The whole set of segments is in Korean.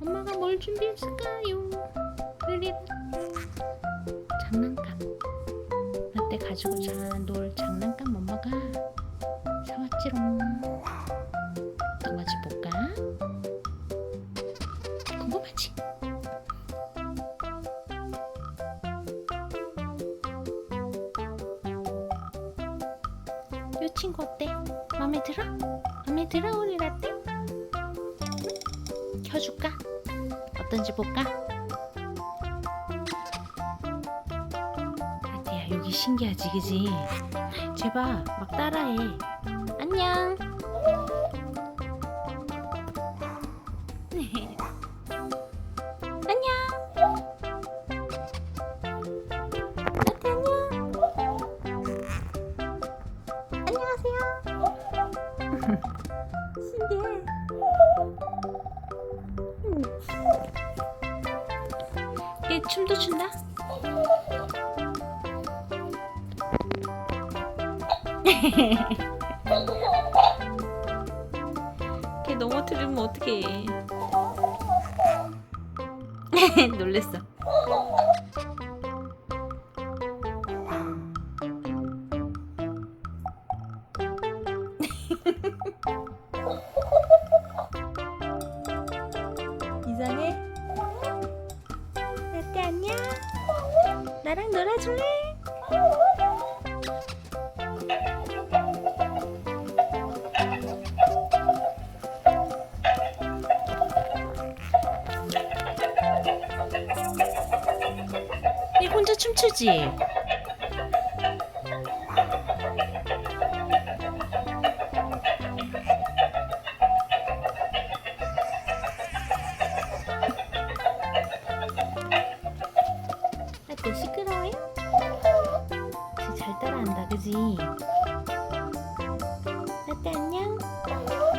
엄마가 뭘 준비했을까요? 르릿 장난감 라떼 가지고 자, 놀 장난감 엄마가 사왔지롱 어떤 건지 볼까? 궁금하지? 요 친구 어때? 마음에 들어? 마음에 들어 우리 라떼? 응? 켜줄까? 어떤지 볼까? 라떼야 여기 신기하지 그지? 제발 막 따라해 안녕 얘 춤도 춘다? 걔 넘어뜨리면 어떡해. 놀랬어 나랑 놀아줄래? 얘 혼자 춤추지? 라떼 안녕 나랑 놀아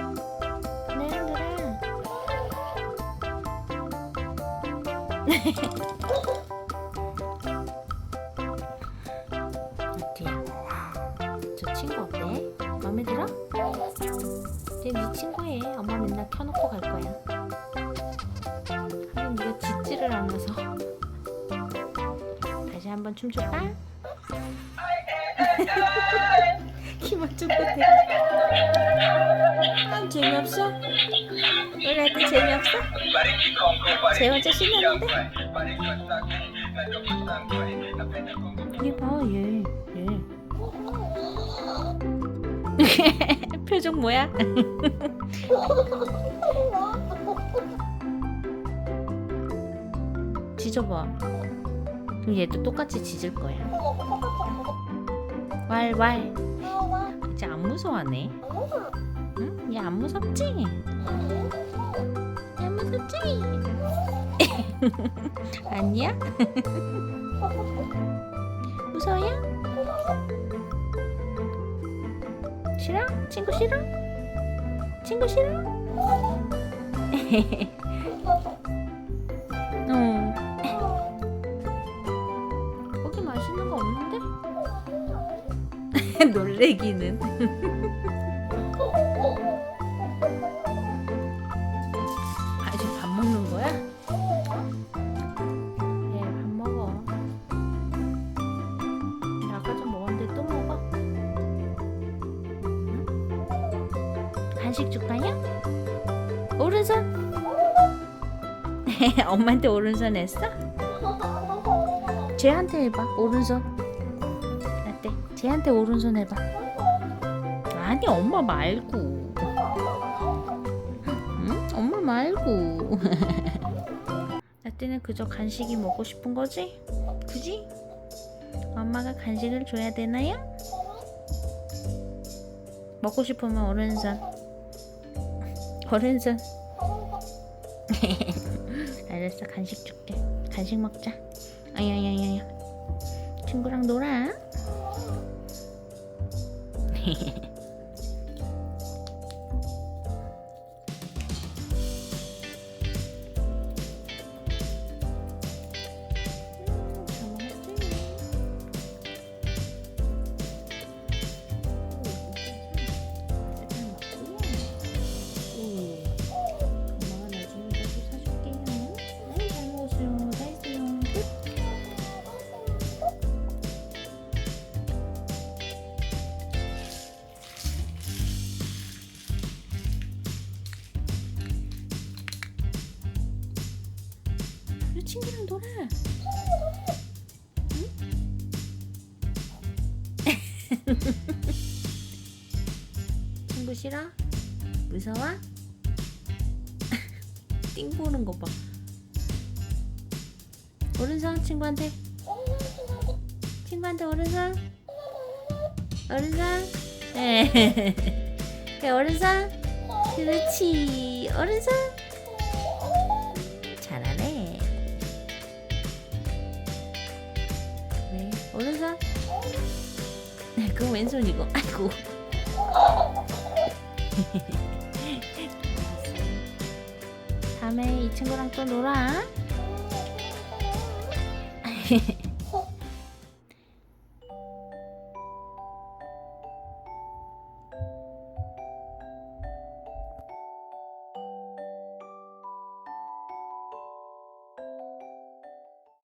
라떼야 저 친구 어때? 마음에 들어? 쟤네 친구해 엄마 맨날 켜놓고 갈 거야 하긴 네가 짖지를 않아서 다시 한번 춤출까? 키만 좀 못해. 난 재미없어? 우리 아들 재미없어? 쟤 혼자 신났는데? 얘 봐, 얘, 얘. 표정 뭐야? 짖어봐. 그럼 얘도 똑같이 짖을 거야. 왈왈. 이제 안 무서워하네. 응? 얘 안 무섭지? 안 무섭지? 아니야? 무서워요? 싫어? 친구 싫어? 친구 싫어? 응. 놀래기는. 아직 밥 먹는 거야? 예, 밥 먹어. 나 아까 좀 먹었는데 또 먹어? 응? 간식 줄까요? 오른손. 엄마한테 오른손 했어? 쟤한테 해봐. 오른손. 쟤한테 오른손 해봐. 아니 엄마 말고. 응? 엄마 말고. 라떼는 그저 간식이 먹고 싶은 거지? 그지? 엄마가 간식을 줘야 되나요? 먹고 싶으면 오른손. 오른손. 알았어 간식 줄게. 간식 먹자. 아야야야야. 친구랑 놀아. Yes. 친구랑 놀아. 응? 친구 싫어? 무서워? 띵 보는 거 봐. 오른손 친구한테. 친구한테 오른손. 오른손. 네. 그래 오른손. 그렇지. 오른손. 왼손이고. 아이고. 다음에 이 친구랑 또 놀아.